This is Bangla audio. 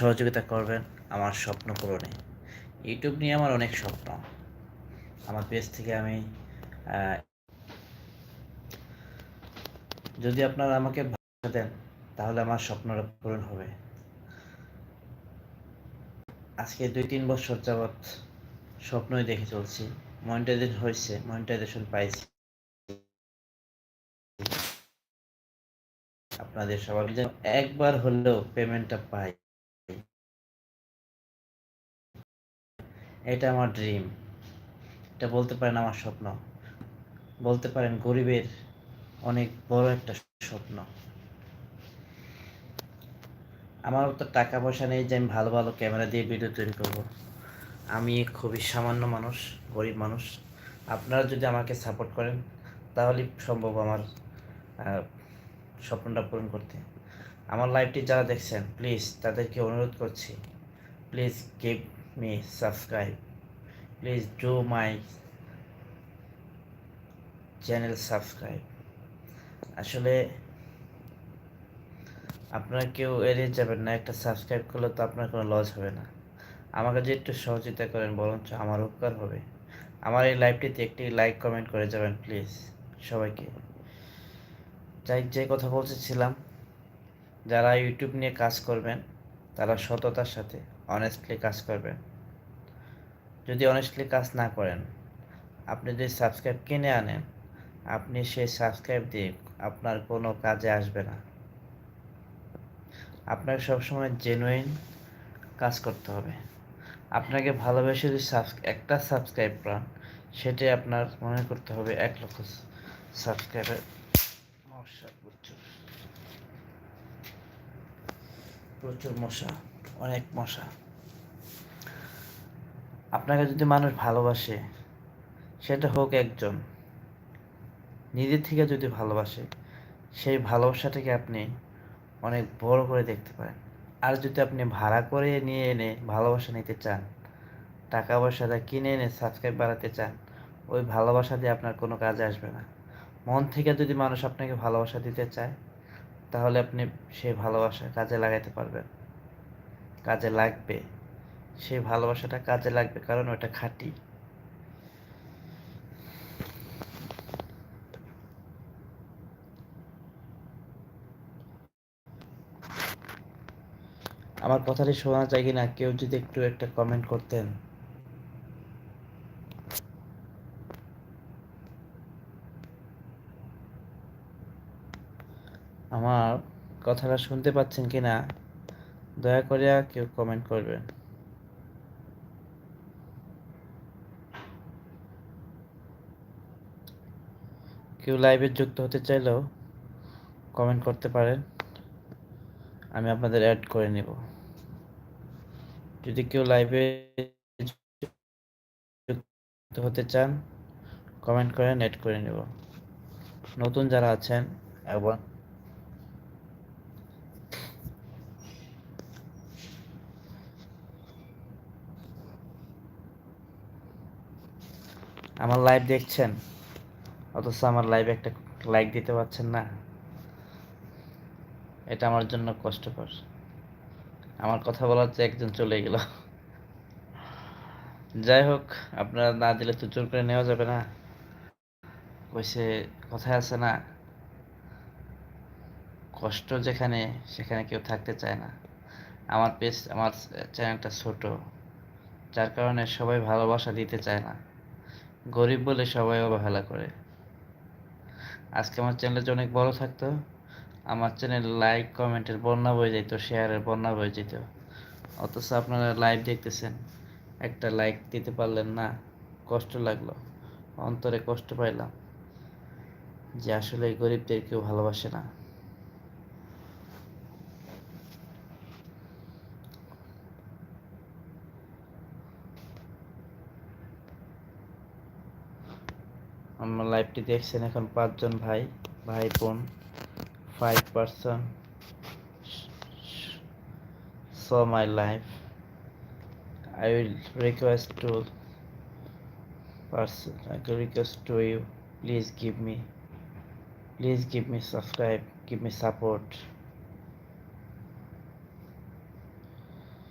সহযোগিতা করবেন আমার স্বপ্ন পূরণে। ইউটিউব নিয়ে আমার অনেক স্বপ্ন। আমার পেজ থেকে আমি যদি আপনারা আমাকে ভাষা দেন, তাহলে আমার স্বপ্নটা পূরণ হবে। আজকে দুই তিন বছর যাবৎ স্বপ্নই দেখে চলছি। মনিটাইজেশন হয়েছে মনিটাইজেশন পাইছি। আপনাদের সবার একবার হলেও পেমেন্টটা পাই। এটা আমার ড্রিম এটা বলতে পারেন আমার স্বপ্ন। বলতে পারেন গরিবের অনেক বড় একটা স্বপ্ন। আমার তো টাকা পয়সা নেই যে আমি ভালো ভালো ক্যামেরা দিয়ে ভিডিও তৈরি করব। আমি খুবই সামান্য মানুষ, গরিব মানুষ। আপনারা যদি আমাকে সাপোর্ট করেন, তাহলেই সম্ভব আমার স্বপ্নটা পূরণ করতে। আমার লাইভটি যারা দেখছেন প্লিজ তাদেরকে অনুরোধ করছি। Please give me subscribe please do my channel subscribe আসলে আপনার কেউ এড়িয়ে যাবেন না, একটা সাবস্ক্রাইব করলে তো আপনার কোনো লস হবে না। আমাকে যদি একটু সহযোগিতা করেন, বরঞ্চ আমার উপকার হবে। আমার এই লাইভটিতে একটি লাইক কমেন্ট করে যাবেন প্লিজ সবাইকে। যাই, যে কথা বলতেছিলাম, যারা ইউটিউব নিয়ে কাজ করবেন, তারা সততার সাথে অনেস্টলি কাজ করবেন। যদি অনেস্টলি কাজ না করেন, আপনি যদি সাবস্ক্রাইব কিনে আনেন, আপনি সেই সাবস্ক্রাইব দিয়ে আপনার কোনো কাজে আসবে না। আপনাকে সবসময় জেনুইন কাজ করতে হবে। আপনাকে ভালোবেসে যদি একটা সাবস্ক্রাইব পান, সেটাই আপনার মনে করতে হবে এক লক্ষ সাবস্ক্রাইবের মশা, প্রচুর। প্রচুর মশা। অনেক মশা। আপনাকে যদি মানুষ ভালোবাসে সেটা হোক একজন। নিজের থেকে যদি ভালোবাসে, সেই ভালোবাসাটাকে আপনি অনেক বড় করে দেখতে পারেন। আর যদি আপনি ভাড়া করে নিয়ে এনে ভালোবাসা নিতে চান টাকা পয়সাটা কিনে এনে সাবস্ক্রাইব বাড়াতে চান, ওই ভালোবাসা দিয়ে আপনার কোনো কাজে আসবে না। মন থেকে যদি মানুষ আপনাকে ভালোবাসা দিতে চায়, তাহলে আপনি সেই ভালোবাসা কাজে লাগাইতে পারবেন। কাজে লাগবে। সে ভালোবাসাটা কাজে লাগবে কারণ ওটা খাঁটি। আমার কথাটি শোনা যায় কিনা কেউ যদি একটু একটা কমেন্ট করতেন। আমার কথাটা শুনতে পাচ্ছেন কিনা? দয়া করে কেউ কমেন্ট করবেন কেউ লাইভে যুক্ত হতে চাইলেও কমেন্ট করতে পারেন। আমি আপনাদের অ্যাড করে নেব। যদি কেউ লাইভে যুক্ত হতে চান কমেন্ট করেন অ্যাড করে নেব। নতুন যারা আছেন এবং আমার লাইভ দেখছেন? অথচ আমার লাইভে একটা লাইক দিতে পারছেন না। এটা আমার জন্য কষ্টকর। আমার কথা বলার চেয়ে একজন চলে গেল। যাই হোক, আপনারা না দিলে তো জোর করে নেওয়া যাবে না। কইছে কথায় আছে না, কষ্ট যেখানে, সেখানে কেউ থাকতে চায় না। আমার পেজ আমার চ্যানেলটা ছোট, যার কারণে সবাই ভালোবাসা দিতে চায় না। গরিব বলে সবাই অবহেলা করে। আজকে আমার চ্যানেলটা অনেক বড় থাকতো। আমার চ্যানেল লাইক কমেন্টের বন্যা বয়ে যেত শেয়ারের বন্যা বয়ে যেত অথচ আপনারা লাইভ দেখতেছেন। একটা লাইক দিতে পারলেন না, কষ্ট লাগল। অন্তরে কষ্ট পাইলাম যে আসলে গরিবদের কেউ ভালোবাসে না। আমার লাইভটি দেখছেন এখন পাঁচজন ভাই ভাই বোন five person saw my life i will request to person i can request to you please give me please give me subscribe give me support